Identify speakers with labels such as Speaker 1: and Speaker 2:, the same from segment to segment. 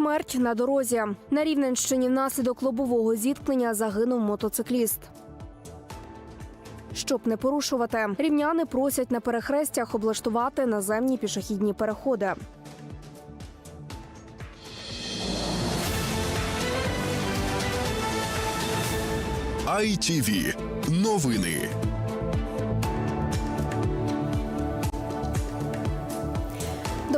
Speaker 1: смерть на дорозі. На Рівненщині внаслідок лобового зіткнення загинув мотоцикліст. Щоб не порушувати, рівняни просять на перехрестях облаштувати наземні пішохідні переходи.
Speaker 2: ITV. Новини.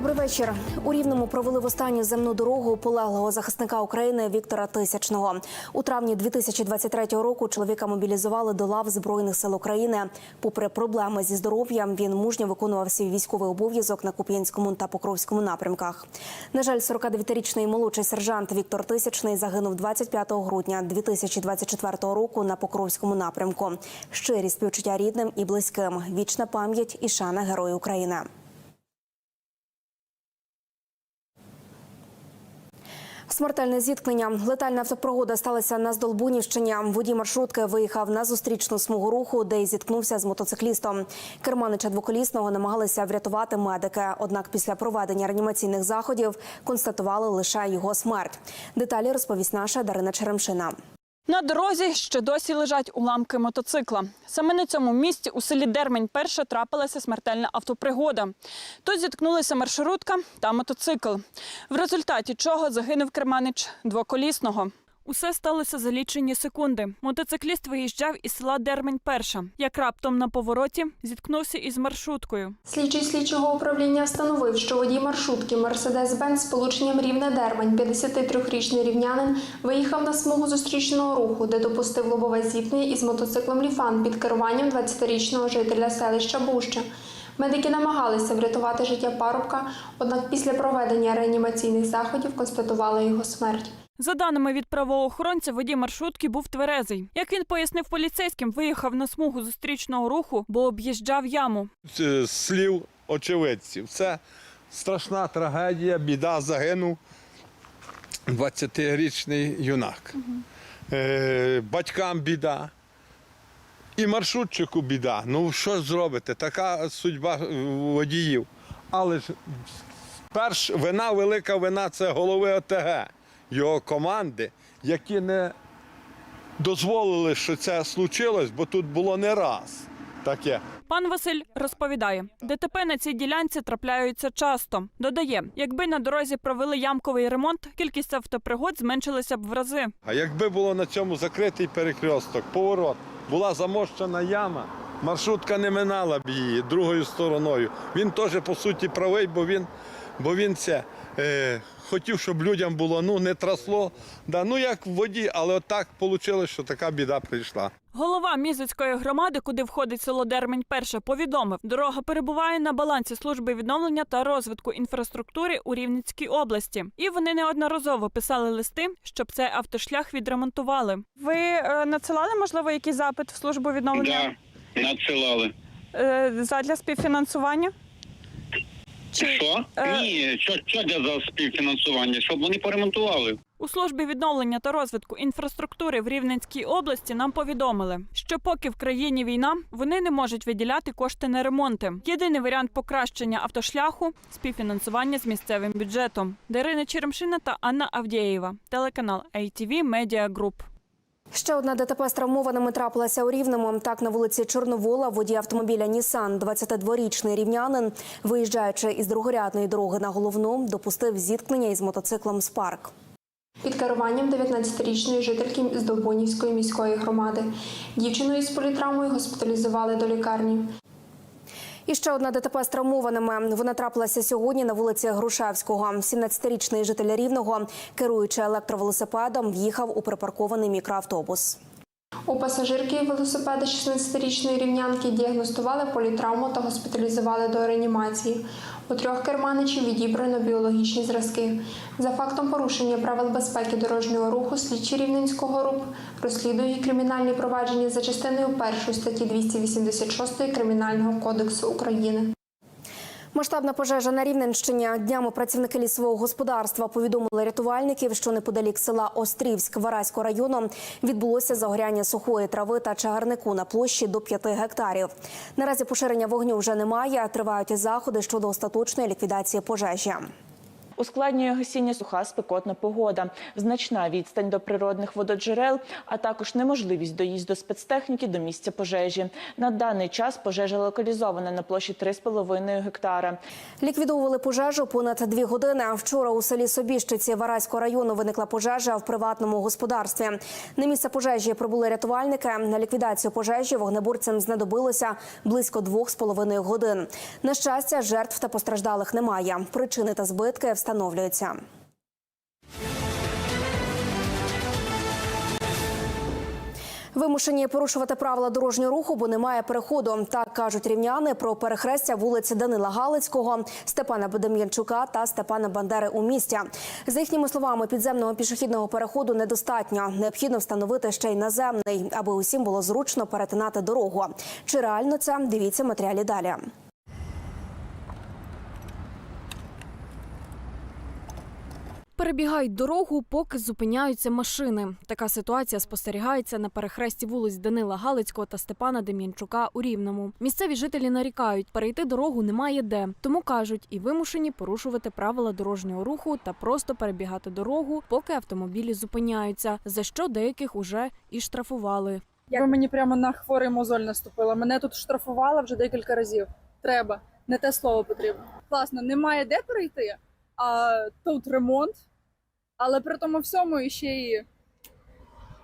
Speaker 1: Добрий вечір. У Рівному провели в останню земну дорогу полеглого захисника України Віктора Тисячного. У травні 2023 року чоловіка мобілізували до лав Збройних сил України. Попри проблеми зі здоров'ям, він мужньо виконував свій військовий обов'язок на Куп'янському та Покровському напрямках. На жаль, 49-річний молодший сержант Віктор Тисячний загинув 25 грудня 2024 року на Покровському напрямку. Щирі співчуття рідним і близьким. Вічна пам'ять і шана Герою України. Смертельне зіткнення. Летальна автопригода сталася на Здолбунівщині. Водій маршрутки виїхав на зустрічну смугу руху, де й зіткнувся з мотоциклістом. Керманича двоколісного намагалися врятувати медики. Однак після проведення реанімаційних заходів констатували лише його смерть. Деталі розповість наша Дарина Черемшина.
Speaker 3: На дорозі ще досі лежать уламки мотоцикла. Саме на цьому місці у селі Дермень перша трапилася смертельна автопригода. Тут зіткнулися маршрутка та мотоцикл, в результаті чого загинув керманич двоколісного. Усе сталося за лічені секунди. Мотоцикліст виїжджав із села Дермень перша, як раптом на повороті зіткнувся із маршруткою.
Speaker 4: Слідчий слідчого управління встановив, що водій маршрутки Мерседес-Бенц з полученням рівне Дермань, 53-річний рівнянин, виїхав на смугу зустрічного руху, де допустив лобове зіткнення із мотоциклом Ліфан під керуванням 20-річного жителя селища Буща. Медики намагалися врятувати життя парубка, однак після проведення реанімаційних заходів констатували його смерть.
Speaker 3: За даними від правоохоронця, водій маршрутки був тверезий. Як він пояснив поліцейським, виїхав на смугу зустрічного руху, бо об'їжджав яму.
Speaker 5: з слів очевидців. Це страшна трагедія, біда загинув 20-річний юнак. Е, батькам біда. І маршрутчику біда. Ну що ж зробите? Така судьба е, водіїв. Але ж перш вина, велика вина це голови ОТГ, його команди, які не дозволили, що це случилось, бо тут було не раз таке.
Speaker 3: Пан Василь розповідає, ДТП на цій ділянці трапляються часто. Додає, якби на дорозі провели ямковий ремонт, кількість автопригод зменшилася б в рази.
Speaker 5: А якби було на цьому закритий перекресток, поворот, була замощена яма, маршрутка не минала б її другою стороною. Він теж по суті правий, бо він, бо він це е, хотів, щоб людям було ну не трасло. Да, ну як в воді, але отак вийшло, що така біда прийшла.
Speaker 3: Голова Мізицької громади, куди входить село Дермень перше, повідомив, дорога перебуває на балансі служби відновлення та розвитку інфраструктури у Рівненській області. І вони неодноразово писали листи, щоб цей автошлях відремонтували. Ви е, надсилали, можливо, якийсь запит в службу відновлення
Speaker 6: Да, надсилали.
Speaker 3: е, задля співфінансування?
Speaker 6: Що?
Speaker 3: е,
Speaker 6: Ні, що, що для за співфінансування? Щоб вони поремонтували.
Speaker 3: У службі відновлення та розвитку інфраструктури в Рівненській області нам повідомили, що поки в країні війна, вони не можуть виділяти кошти на ремонти. Єдиний варіант покращення автошляху співфінансування з місцевим бюджетом. Дарина Черемшина та Анна Авдєєва, телеканал ATV Media Group.
Speaker 1: Ще одна ДТП з травмованими трапилася у Рівному. Так на вулиці Чорновола водій автомобіля Нісан, 22-річний рівнянин, виїжджаючи із другорядної дороги на головну, допустив зіткнення із мотоциклом Спарк.
Speaker 4: Під керуванням 19-річної жительки з Довбунівської міської громади. Дівчину із політравмою госпіталізували до лікарні.
Speaker 1: І ще одна ДТП з травмованими. Вона трапилася сьогодні на вулиці Грушевського. 17-річний житель Рівного, керуючи електровелосипедом, в'їхав у припаркований мікроавтобус.
Speaker 4: У пасажирки велосипеда 16-річної рівнянки діагностували політравму та госпіталізували до реанімації. У трьох керманичів відібрано біологічні зразки. За фактом порушення правил безпеки дорожнього руху слідчі Рівненського РУП розслідують кримінальні провадження за частиною першої статті 286 Кримінального кодексу України.
Speaker 1: Масштабна пожежа на Рівненщині. Днями працівники лісового господарства повідомили рятувальників, що неподалік села Острівськ Вараського району відбулося загоряння сухої трави та чагарнику на площі до 5 гектарів. Наразі поширення вогню вже немає. Тривають заходи щодо остаточної ліквідації пожежі.
Speaker 7: Ускладнює гасіння суха спекотна погода, значна відстань до природних вододжерел, а також неможливість доїзду спецтехніки до місця пожежі. На даний час пожежа локалізована на площі 3,5 гектара.
Speaker 1: Ліквідовували пожежу понад дві години. Вчора у селі Собіщиці Вараського району виникла пожежа в приватному господарстві. На місце пожежі прибули рятувальники. На ліквідацію пожежі вогнеборцям знадобилося близько двох з половиною годин. На щастя, жертв та постраждалих немає. Причини та збитки встановлюються. Вимушені порушувати правила дорожнього руху, бо немає переходу. Так кажуть рівняни про перехрестя вулиці Данила Галицького, Степана Бедем'янчука та Степана Бандери у місті. За їхніми словами, підземного пішохідного переходу недостатньо. Необхідно встановити ще й наземний, аби усім було зручно перетинати дорогу. Чи реально це? Дивіться матеріалі далі.
Speaker 8: Перебігають дорогу, поки зупиняються машини. Така ситуація спостерігається на перехресті вулиць Данила Галицького та Степана Дем'янчука у Рівному. Місцеві жителі нарікають, перейти дорогу немає де. Тому кажуть, і вимушені порушувати правила дорожнього руху та просто перебігати дорогу, поки автомобілі зупиняються, за що деяких уже і штрафували.
Speaker 9: Ви мені прямо на хворий мозоль наступила. Мене тут штрафували вже декілька разів. Треба. Не те слово потрібно. Класно, немає де перейти, а тут ремонт. Але при тому всьому ще і.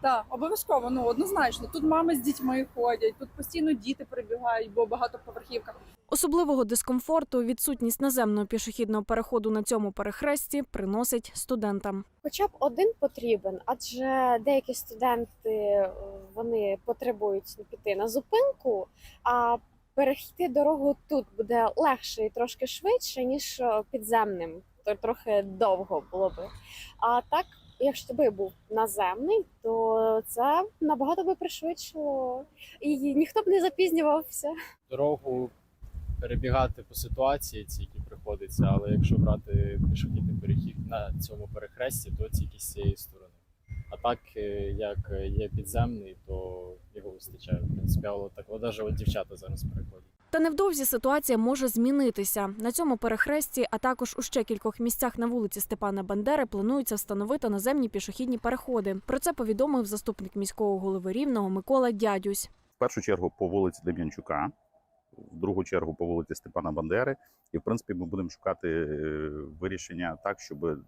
Speaker 9: Так, обов'язково, ну однозначно. Тут мами з дітьми ходять, тут постійно діти прибігають, бо багатоповерхівка.
Speaker 8: Особливого дискомфорту відсутність наземного пішохідного переходу на цьому перехресті приносить студентам.
Speaker 10: Хоча б один потрібен, адже деякі студенти е, вони потребують піти на зупинку, а перейти дорогу тут буде легше і трошки швидше, ніж е, підземним. То трохи довго було би. А так, якщо би був наземний, то це набагато би пришвидшило, і ніхто б не запізнювався.
Speaker 11: дорогу перебігати по ситуації, ці, які приходиться, але якщо брати пішохідний перехід на цьому перехресті, то тільки з цієї сторони. А так, е, як є підземний, то його вистачає. В принципі, але так, навіть от дівчата зараз переходять.
Speaker 8: Та невдовзі ситуація може змінитися. На цьому перехресті, а також у ще кількох місцях на вулиці Степана Бандери планується встановити наземні пішохідні переходи. Про це повідомив заступник міського голови Рівного Микола Дядюсь.
Speaker 12: в першу чергу по вулиці Дем'янчука, в другу чергу по вулиці Степана Бандери. І в принципі ми будемо шукати е, вирішення так, щоб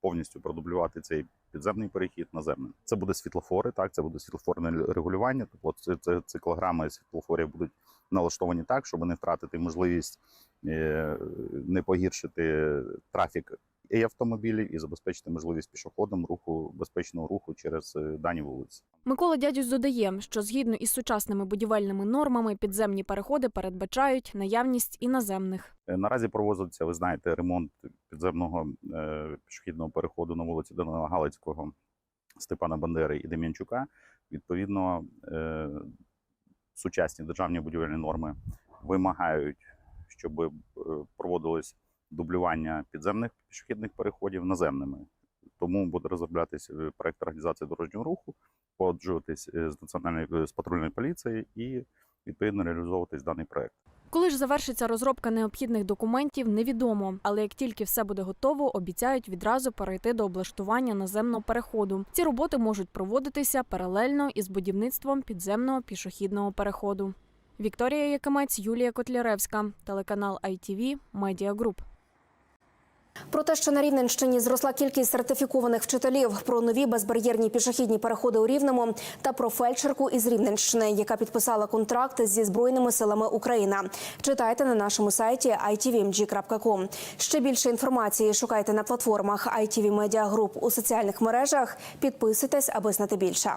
Speaker 12: повністю продублювати цей підземний перехід наземним. Це буде світлофори, так це буде світлофорне регулювання. Тобто це, циклограми світлофорів будуть налаштовані так, щоб не втратити можливість е, не погіршити трафік і автомобілів, і забезпечити можливість пішоходам руху безпечного руху через е, дані вулиці.
Speaker 8: Микола Дядюсь додає, що згідно із сучасними будівельними нормами підземні переходи передбачають наявність і наземних.
Speaker 12: Е, Наразі проводиться, ви знаєте, ремонт підземного пішохідного переходу на вулиці Данила Галицького, Степана Бандери і Дем'янчука. Відповідно, сучасні державні будівельні норми вимагають, щоб е, проводилось дублювання підземних пішохідних переходів наземними. Тому буде розроблятися е, проект організації дорожнього руху, погоджуватись е, з національною з патрульною поліцією і відповідно реалізовуватись даний проект.
Speaker 8: Коли ж завершиться розробка необхідних документів, невідомо. Але як тільки все буде готово, обіцяють відразу перейти до облаштування наземного переходу. Ці роботи можуть проводитися паралельно із будівництвом підземного пішохідного переходу. Вікторія Якимець, Юлія Котляревська, телеканал ITV, Media Group.
Speaker 1: Про те, що на Рівненщині зросла кількість сертифікованих вчителів, про нові безбар'єрні пішохідні переходи у Рівному та про фельдшерку із Рівненщини, яка підписала контракт зі збройними силами України. Читайте на нашому сайті itvmg.com. Ще більше інформації шукайте на платформах ITV Media Group у соціальних мережах. Підписуйтесь, аби знати більше.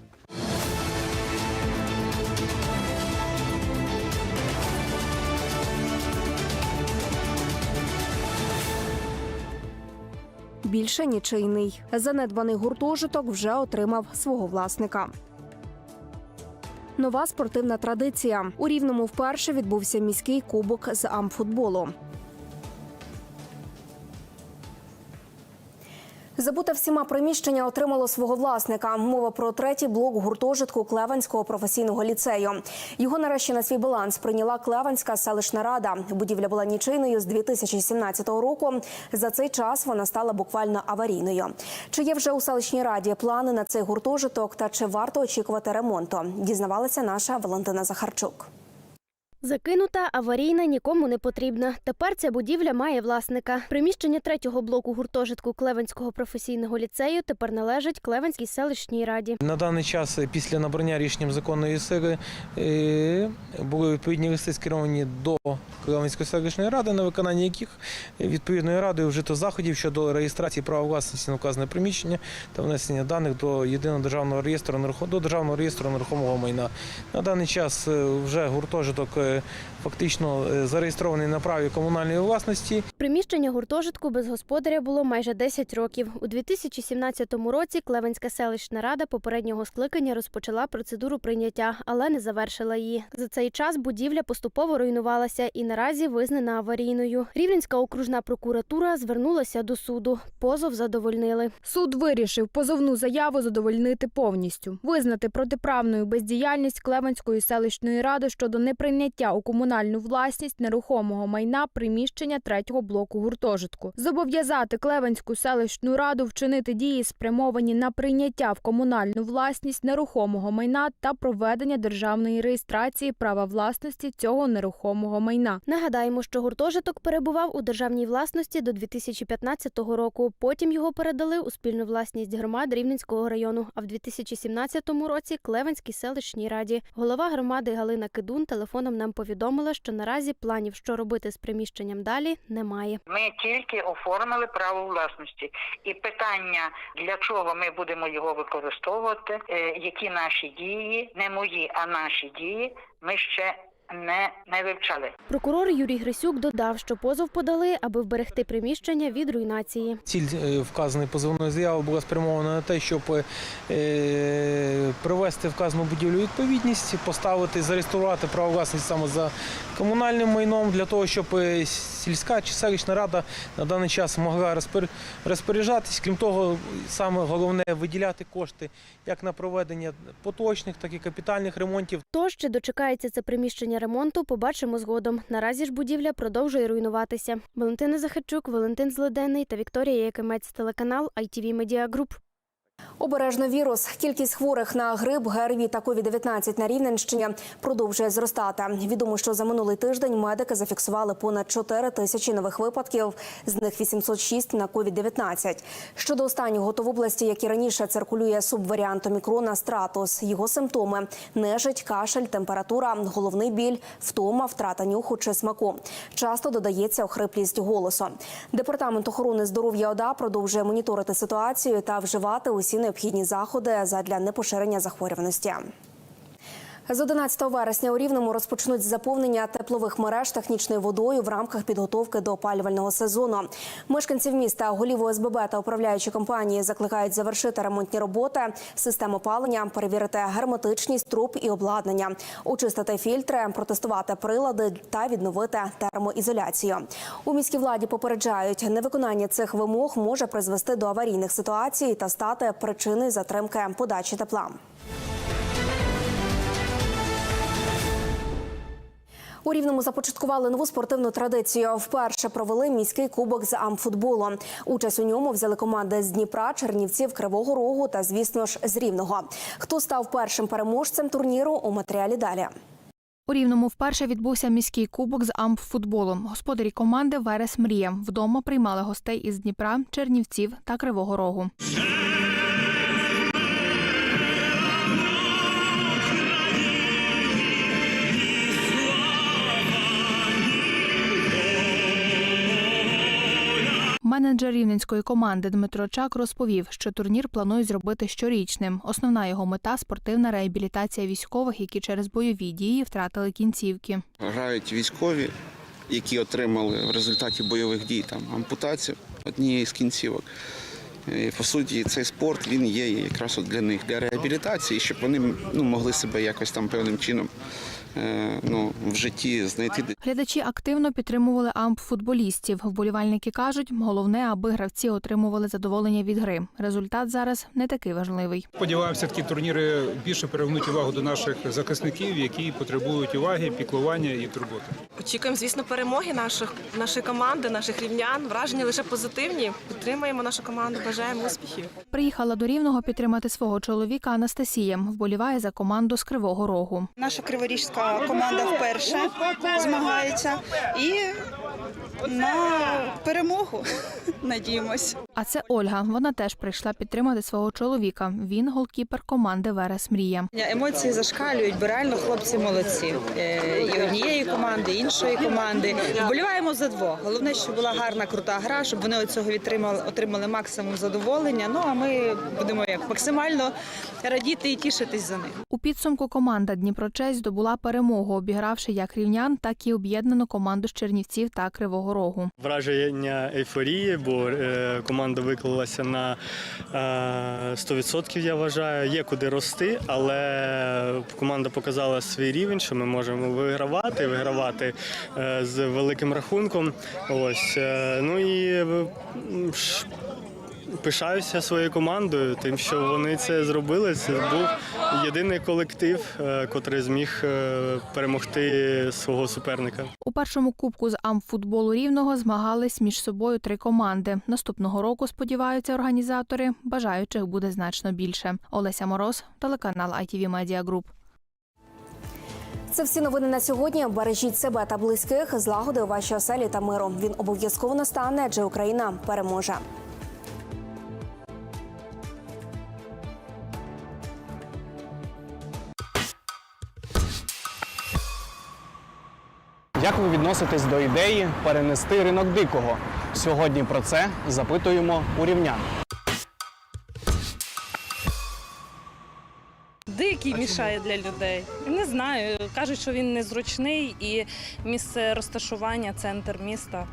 Speaker 1: Більше нічийний. Занедбаний гуртожиток вже отримав свого власника. нова спортивна традиція. У рівному вперше відбувся міський кубок з амфутболу. Забуте всіма приміщення отримало свого власника. Мова про третій блок гуртожитку Клеванського професійного ліцею. Його нарешті на свій баланс прийняла Клеванська селищна рада. Будівля була нічийною з 2017 року. За цей час вона стала буквально аварійною. Чи є вже у селищній раді плани на цей гуртожиток та чи варто очікувати ремонту? Дізнавалася наша Валентина Захарчук.
Speaker 13: Закинута, аварійна, нікому не потрібна. Тепер ця будівля має власника. Приміщення третього блоку гуртожитку Клевенського професійного ліцею тепер належить Клевенській селищній раді.
Speaker 14: На даний час, е, після набрання рішенням законної сили, е, були відповідні листи скеровані до Клевенської селищної ради, на виконання яких е, відповідною радою вжито заходів щодо реєстрації права власності на вказане приміщення та внесення даних до єдиного державного реєстру до державного реєстру нерухомого майна. На даний час вже гуртожиток фактично е, зареєстрований на праві комунальної власності.
Speaker 13: Приміщення гуртожитку без господаря було майже 10 років. У 2017 році Клевенська селищна рада попереднього скликання розпочала процедуру прийняття, але не завершила її. За цей час будівля поступово руйнувалася і наразі визнана аварійною. Рівненська окружна прокуратура звернулася до суду. Позов задовольнили.
Speaker 15: Суд вирішив позовну заяву задовольнити повністю, визнати протиправною бездіяльність Клевенської селищної ради щодо неприйняття у комунальну власність нерухомого майна приміщення третього блоку гуртожитку, зобов'язати Клевенську селищну раду вчинити дії, спрямовані на прийняття в комунальну власність нерухомого майна та проведення державної реєстрації права власності цього нерухомого майна.
Speaker 13: Нагадаємо, що гуртожиток перебував у державній власності до 2015 року. Потім його передали у спільну власність громад Рівненського району. А в 2017 році Клевенській селищній раді. Голова громади Галина Кидун телефоном нам повідомила, що наразі планів, що робити з приміщенням далі, немає.
Speaker 16: Ми тільки оформили право власності, і питання для чого ми будемо його використовувати, е, які наші дії, не мої, а наші дії, ми ще не, не вивчали.
Speaker 13: Прокурор Юрій Грисюк додав, що позов подали, аби вберегти приміщення від руйнації.
Speaker 14: Ціль е, вказаної позовної заяви була спрямована на те, щоб е, привести вказану будівлю відповідність, поставити, зареєструвати право власності саме за комунальним майном для того, щоб е, сільська чи селищна рада на даний час могла розпор- розпоряджатись. Крім того, саме головне виділяти кошти як на проведення поточних, так і капітальних ремонтів.
Speaker 13: Тож, чи дочекається це приміщення ремонту, побачимо згодом. Наразі ж будівля продовжує руйнуватися. Валентина Захарчук, Валентин Злоденний та Вікторія Якимець, телеканал ITV Media Group.
Speaker 1: Обережно вірус. Кількість хворих на грип, ГРВІ та COVID-19 на Рівненщині продовжує зростати. Відомо, що за минулий тиждень медики зафіксували понад 4 тисячі нових випадків, з них 806 на COVID-19. Щодо останнього, то в області, як і раніше, циркулює субваріант омікрона стратус. Його симптоми – нежить, кашель, температура, головний біль, втома, втрата нюху чи смаку. Часто додається охриплість голосу. Департамент охорони здоров'я ОДА продовжує моніторити ситуацію та вживати усі необхідні заходи задля непоширення захворюваності. З 11 вересня у Рівному розпочнуть заповнення теплових мереж технічною водою в рамках підготовки до опалювального сезону. Мешканців міста, голів ОСББ та управляючі компанії закликають завершити ремонтні роботи, систему опалення, перевірити герметичність труб і обладнання, очистити фільтри, протестувати прилади та відновити термоізоляцію. У міській владі попереджають, невиконання цих вимог може призвести до аварійних ситуацій та стати причиною затримки подачі тепла. У Рівному започаткували нову спортивну традицію. Вперше провели міський кубок з амфутболу. Участь у ньому взяли команди з Дніпра, Чернівців, Кривого Рогу та, звісно ж, з Рівного. Хто став першим переможцем турніру у матеріалі далі.
Speaker 8: У Рівному вперше відбувся міський кубок з ампфутболу. Господарі команди Верес Мрія вдома приймали гостей із Дніпра, Чернівців та Кривого Рогу. Менеджер рівненської команди Дмитро Чак розповів, що турнір планують зробити щорічним. Основна його мета спортивна реабілітація військових, які через бойові дії втратили кінцівки.
Speaker 17: Грають військові, які отримали в результаті бойових дій там ампутацію однієї з кінцівок. І, По суті, цей спорт він є якраз для них, для реабілітації, щоб вони ну, могли себе якось там певним чином ну, в житті знайти
Speaker 8: Глядачі активно підтримували амп-футболістів. Вболівальники кажуть, головне, аби гравці отримували задоволення від гри. Результат зараз не такий важливий.
Speaker 18: Сподіваємося, такі турніри більше привернуть увагу до наших захисників, які потребують уваги, піклування і турботи.
Speaker 19: Очікуємо, звісно, перемоги наших нашої команди, наших рівнян. Враження лише позитивні. Підтримуємо нашу команду, бажаємо успіхів.
Speaker 8: Приїхала до Рівного підтримати свого чоловіка Анастасія. Вболіває за команду з Кривого Рогу.
Speaker 20: Наша криворіжська команда вперше змагається і на перемогу надіємось.
Speaker 8: А це Ольга. Вона теж прийшла підтримати свого чоловіка. Він голкіпер команди Верес Мрія.
Speaker 21: Емоції зашкалюють, бо реально хлопці молодці. Е, І однієї команди, і іншої команди. Вболіваємо за двох. Головне, щоб була гарна, крута гра, щоб вони від цього відтримали, отримали максимум задоволення. Ну а ми будемо як максимально радіти і тішитись за них.
Speaker 8: У підсумку команда Дніпрочесть здобула перемогу, обігравши як рівнян, так і об'єднану команду з Чернівців та Кривого Рогу.
Speaker 22: Враження ейфорії, бо е, команда виклалася на е, 100%, я вважаю. Є куди рости, але команда показала свій рівень, що ми можемо вигравати, вигравати е, з великим рахунком. Ось е, ну і е, пишаюся своєю командою, тим, що вони це зробили. Це був єдиний колектив, е, котрий зміг е, перемогти свого суперника.
Speaker 8: У першому кубку з амфутболу рівного змагались між собою три команди. Наступного року сподіваються організатори. Бажаючих буде значно більше. Олеся Мороз, телеканал ITV Media Group.
Speaker 1: Це всі новини на сьогодні. Бережіть себе та близьких, злагоди у вашій оселі та миру. Він обов'язково настане, адже Україна переможе.
Speaker 23: Як ви відноситесь до ідеї перенести ринок дикого? Сьогодні про це запитуємо у рівнян.
Speaker 10: Дикий мішає для людей. Не знаю. Кажуть, що він незручний і місце розташування, центр міста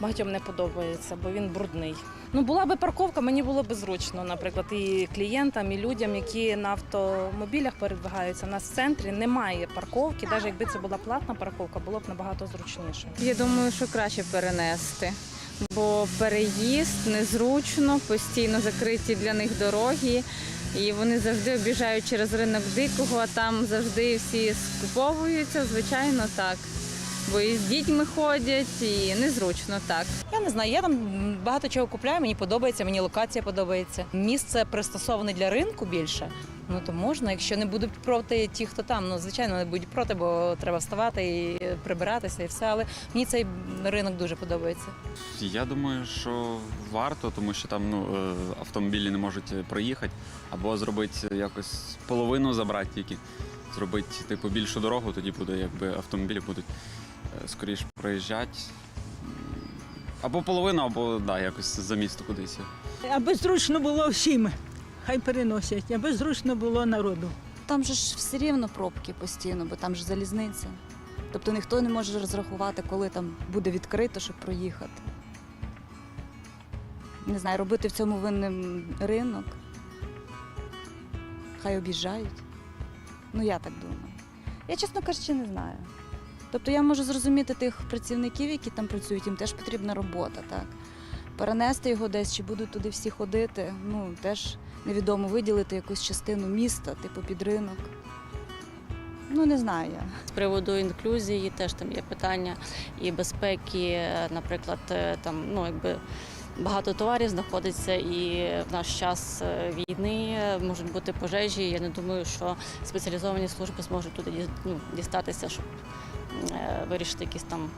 Speaker 10: багатьом не подобається, бо він брудний. Ну, була би парковка, мені було б зручно, наприклад, і клієнтам, і людям, які на автомобілях передвигаються. У нас в центрі немає парковки. Навіть якби це була платна парковка, було б набагато зручніше.
Speaker 24: Я думаю, що краще перенести, бо переїзд незручно, постійно закриті для них дороги. І вони завжди обіжають через ринок дикого, а там завжди всі скуповуються. Звичайно, так. Бо і з дітьми ходять, і незручно так.
Speaker 25: Я не знаю, я там багато чого купляю, мені подобається, мені локація подобається. Місце пристосоване для ринку більше. Ну то можна, якщо не будуть проти ті, хто там. Ну звичайно, не будуть проти, бо треба вставати і прибиратися, і все. Але мені цей ринок дуже подобається.
Speaker 26: Я думаю, що варто, тому що там ну, е, автомобілі не можуть проїхати, або зробити якось половину забрати тільки. Зробити типу більшу дорогу, тоді буде, якби автомобілі будуть е, скоріше проїжджати. Або половину, або да, якось за місто кудись.
Speaker 27: Аби зручно було всім, хай переносять, аби зручно було народу.
Speaker 7: Там же ж все рівно пробки постійно, бо там ж залізниця. Тобто ніхто не може розрахувати, коли там буде відкрито, щоб проїхати. Не знаю, робити в цьому винним ринок. Хай об'їжджають. Ну, я так думаю. Я, чесно кажучи, не знаю. Тобто я можу зрозуміти тих працівників, які там працюють, їм теж потрібна робота, так. Перенести його десь, чи будуть туди всі ходити, ну теж невідомо виділити якусь частину міста, типу під ринок. Ну, не знаю.
Speaker 28: З приводу інклюзії теж там є питання і безпеки, наприклад, е, там ну якби. Багато товарів знаходиться, і в наш час е, війни е, можуть бути пожежі. Я не думаю, що спеціалізовані служби зможуть туди ну, дістатися, щоб вирішити якісь там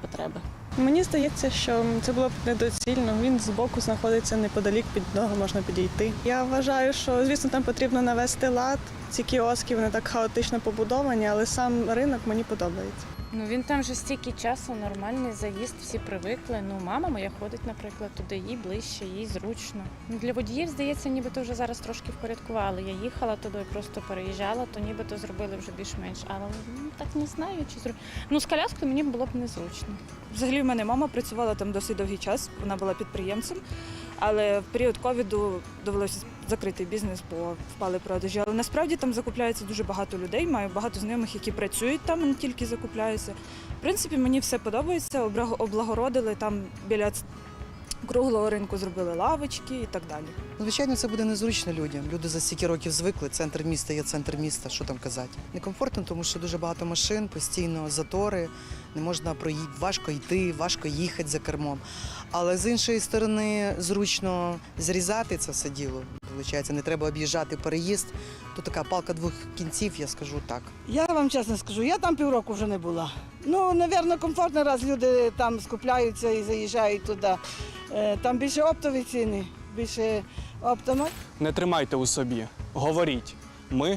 Speaker 28: потреби.
Speaker 11: Мені здається, що це було б недоцільно. Він з боку знаходиться неподалік, під нього можна підійти. Я вважаю, що звісно там потрібно навести лад. Ці кіоски вони так хаотично побудовані, але сам ринок мені подобається.
Speaker 29: Ну він там вже стільки часу, нормальний заїзд, всі привикли. Ну, мама моя ходить, наприклад, туди, їй ближче, їй зручно. Ну, для водіїв, здається, нібито вже зараз трошки впорядкували. Я їхала туди, просто переїжджала, то нібито зробили вже більш-менш. Але ну, так не знаю, чи зру... Ну, з коляскою мені було б незручно.
Speaker 30: Взагалі в мене мама працювала там досить довгий час, вона була підприємцем. Але в період ковіду довелося закрити бізнес, бо впали продажі. Але насправді там закупляється дуже багато людей. Маю багато знайомих, які працюють там, не тільки закупляються. В принципі, мені все подобається. Облагородили там біля круглого ринку зробили лавочки і так далі.
Speaker 31: Звичайно, це буде незручно людям. Люди за стільки років звикли. Центр міста є центр міста. Що там казати? Некомфортно, тому що дуже багато машин, постійно затори. Не можна проїти, важко йти, важко їхати за кермом. Але з іншої сторони, зручно зрізати це все діло. Виходить, не треба об'їжджати переїзд. Тут така палка двох кінців, я скажу так.
Speaker 23: Я вам чесно скажу, я там півроку вже не була. Ну, напевно, комфортно, раз люди там скупляються і заїжджають туди. Е, Там більше оптові ціни, більше оптома.
Speaker 7: Не тримайте у собі, говоріть. Ми